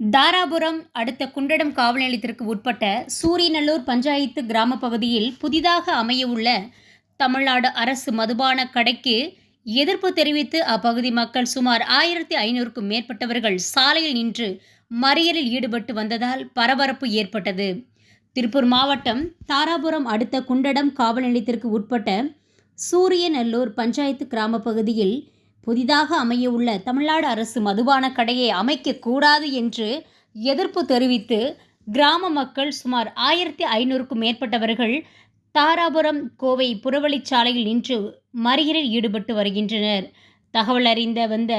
தாராபுரம் அடுத்த குண்டடம் காவல் நிலையத்திற்கு உட்பட்ட சூரியநல்லூர் பஞ்சாயத்து கிராம பகுதியில் புதிதாக அமையவுள்ள தமிழ்நாடு அரசு மதுபான கடைக்கு எதிர்ப்பு தெரிவித்து அப்பகுதி மக்கள் சுமார் ஆயிரத்தி ஐநூறுக்கும் மேற்பட்டவர்கள் சாலையில் நின்று மறியலில் ஈடுபட்டு வந்ததால் பரபரப்பு ஏற்பட்டது. திருப்பூர் மாவட்டம் தாராபுரம் அடுத்த குண்டடம் காவல் நிலையத்திற்கு உட்பட்ட சூரியநல்லூர் பஞ்சாயத்து கிராம பகுதியில் புதிதாக அமையவுள்ள தமிழ்நாடு அரசு மதுபான கடையை அமைக்கக்கூடாது என்று எதிர்ப்பு தெரிவித்து கிராம மக்கள் சுமார் ஆயிரத்தி ஐநூறுக்கும் மேற்பட்டவர்கள் தாராபுரம் கோவை புறவழிச்சாலையில் நின்று மறியலில் ஈடுபட்டு வருகின்றனர். தகவல் அறிந்த வந்த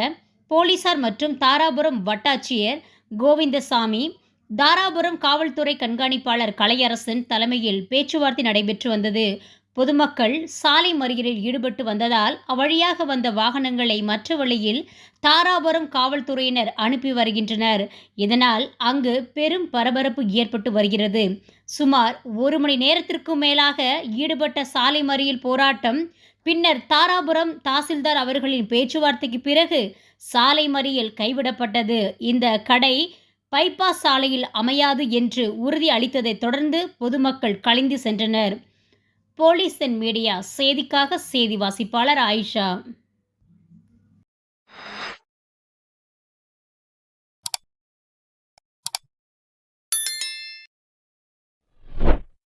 போலீசார் மற்றும் தாராபுரம் வட்டாட்சியர் கோவிந்தசாமி தாராபுரம் காவல்துறை கண்காணிப்பாளர் கலையரசன் தலைமையில் பேச்சுவார்த்தை நடைபெற்று வந்தது. பொதுமக்கள் சாலை மறியலில் ஈடுபட்டு வந்ததால் அவ்வழியாக வந்த வாகனங்களை மற்ற வழியில் தாராபுரம் காவல்துறையினர் அனுப்பி வருகின்றனர். இதனால் அங்கு பெரும் பரபரப்பு ஏற்பட்டு வருகிறது. சுமார் ஒரு மணி நேரத்திற்கும் மேலாக ஈடுபட்ட சாலை மறியல் போராட்டம் பின்னர் தாராபுரம் தாசில்தார் அவர்களின் பேச்சுவார்த்தைக்கு பிறகு சாலை மறியல் கைவிடப்பட்டது. இந்த கடை பைபாஸ் சாலையில் அமையாது என்று உறுதி அளித்ததைத் தொடர்ந்து பொதுமக்கள் கலைந்து சென்றனர். போலீஸ் அண்ட் மீடியா செய்திக்காக செய்தி வாசிப்பாளர் ஆயிஷா.